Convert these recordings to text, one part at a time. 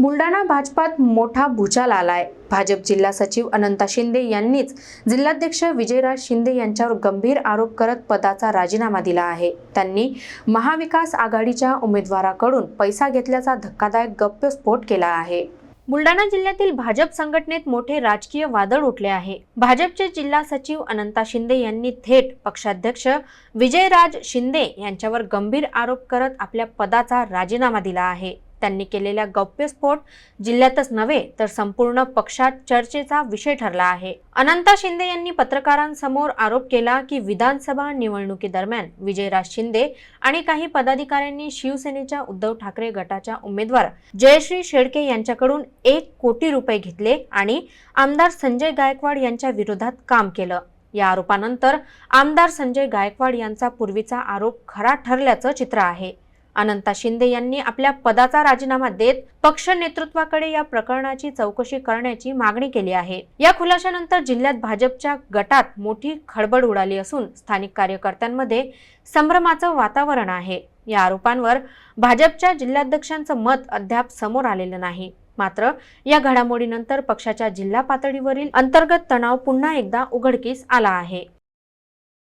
बुलढाणा भाजपात मोठा भूचाल आलाय. भाजप जिल्हा सचिव अनंता शिंदे यांनीच जिल्हाध्यक्ष विजयराज शिंदे यांच्यावर गंभीर आरोप करत पदाचा राजीनामा दिला आहे. त्यांनी महाविकास आघाडीच्या उमेदवाराकडून पैसा घेतल्याचा धक्कादायक गप्यस्फोट केला आहे. बुलढाणा जिल्ह्यातील भाजप संघटनेत मोठे राजकीय वादळ उठले आहे. भाजपचे जिल्हा सचिव अनंता शिंदे यांनी थेट पक्षाध्यक्ष विजयराज शिंदे यांच्यावर गंभीर आरोप करत आपल्या पदाचा राजीनामा दिला आहे. त्यांनी केलेल्या गौप्यस्फोट जिल्ह्यातच नव्हे तर संपूर्ण पक्षात चर्चेचा विषय ठरला आहे. अनंता शिंदे यांनी पत्रकारांसमोर आरोप केला की विधानसभा निवडणुकीदरम्यान विजयराज शिंदे आणि काही पदाधिकाऱ्यांनी शिवसेनेच्या उद्धव ठाकरे गटाच्या उमेदवार जयश्री शेळके यांच्याकडून एक कोटी रुपये घेतले आणि आमदार संजय गायकवाड यांच्या विरोधात काम केलं. या आरोपानंतर आमदार संजय गायकवाड यांचा पूर्वीचा आरोप खरा ठरल्याचं चित्र आहे. अनंता शिंदे यांनी आपल्या पदाचा राजीनामा देत पक्ष नेतृत्वाकडे या प्रकरणाची चौकशी करण्याची मागणी केली आहे. या खुलाशानंतर जिल्ह्यात भाजपच्या गटात मोठी खळबळ उडाली असून स्थानिक कार्यकर्त्यांमध्ये संभ्रमाचं वातावरण आहे. या आरोपांवर भाजपच्या जिल्हाध्यक्षांचं मत अद्याप समोर आलेलं नाही. मात्र या घडामोडीनंतर पक्षाच्या जिल्हा पातळीवरील अंतर्गत तणाव पुन्हा एकदा उघडकीस आला आहे.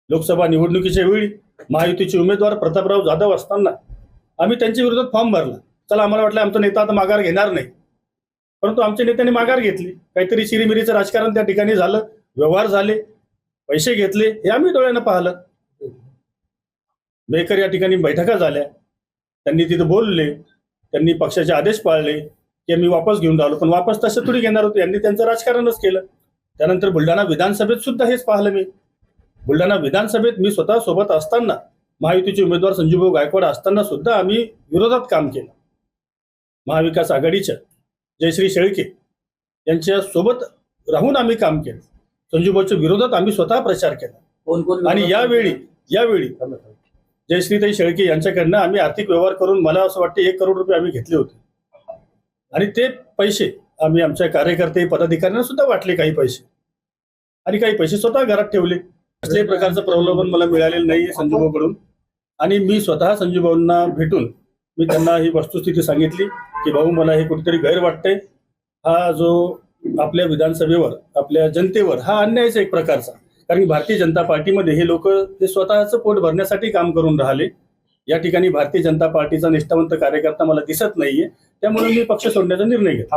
लोकसभा निवडणुकीच्या वेळी महायुतीचे उमेदवार प्रतापराव जाधव असताना आम्ही त्यांच्या विरोधात फॉर्म भरला. चला आम्हाला वाटलं आमचा नेता आता माघार घेणार नाही. परंतु आमच्या नेत्याने माघार घेतली. काहीतरी शिरीमिरीचं राजकारण त्या ठिकाणी झालं व्यवहार झाले पैसे घेतले हे आम्ही डोळ्यानं पाहिलं. बेकर या ठिकाणी बैठका झाल्या. त्यांनी तिथं बोलले त्यांनी पक्षाचे आदेश पाळले की आम्ही वापस घेऊन राहिलो. पण वापस तसं थोडी घेणार होते. यांनी त्यांचं राजकारणच केलं. त्यानंतर बुलढाणा विधानसभेत सुद्धा हेच पाहिलं मी. बुलढाणा विधानसभेत मी स्वतः सोबत असताना महायुतीचे उमेदवार संजूभाऊ गायकवाड असताना सुद्धा आम्ही विरोधात काम केलं. महाविकास आघाडीच्या जयश्री शेळके यांच्या सोबत राहून आम्ही काम केलं. संजूभाऊच्या विरोधात आम्ही स्वतः प्रचार केला. आणि यावेळी यावेळी जयश्रीताई शेळके यांच्याकडनं आम्ही आर्थिक व्यवहार करून मला असं वाटतं एक करोड रुपये आम्ही घेतले होते. आणि ते पैसे आम्ही आमच्या कार्यकर्ते पदाधिकाऱ्यांना सुद्धा वाटले काही पैसे. आणि काही पैसे स्वतः घरात ठेवले. कसल्याही प्रकारचं प्रलोभन मला मिळालेलं नाही संजूभाऊकडून. आणि मी स्वतः संजूभाऊंना भेटून मी त्यांना ही वस्तुस्थिती सांगितली की भाऊ मला हे कुठेतरी गैर वाटतंय. हा जो आपल्या विधानसभेवर आपल्या जनतेवर हा अन्यायच एक प्रकारचा. कारण की भारतीय जनता पार्टीमध्ये हे लोक ते स्वतःचं पोट भरण्यासाठी काम करून राहिले. या ठिकाणी भारतीय जनता पार्टीचा निष्ठावंत कार्यकर्ता मला दिसत नाहीये. त्यामुळे मी पक्ष सोडण्याचा निर्णय घेतला.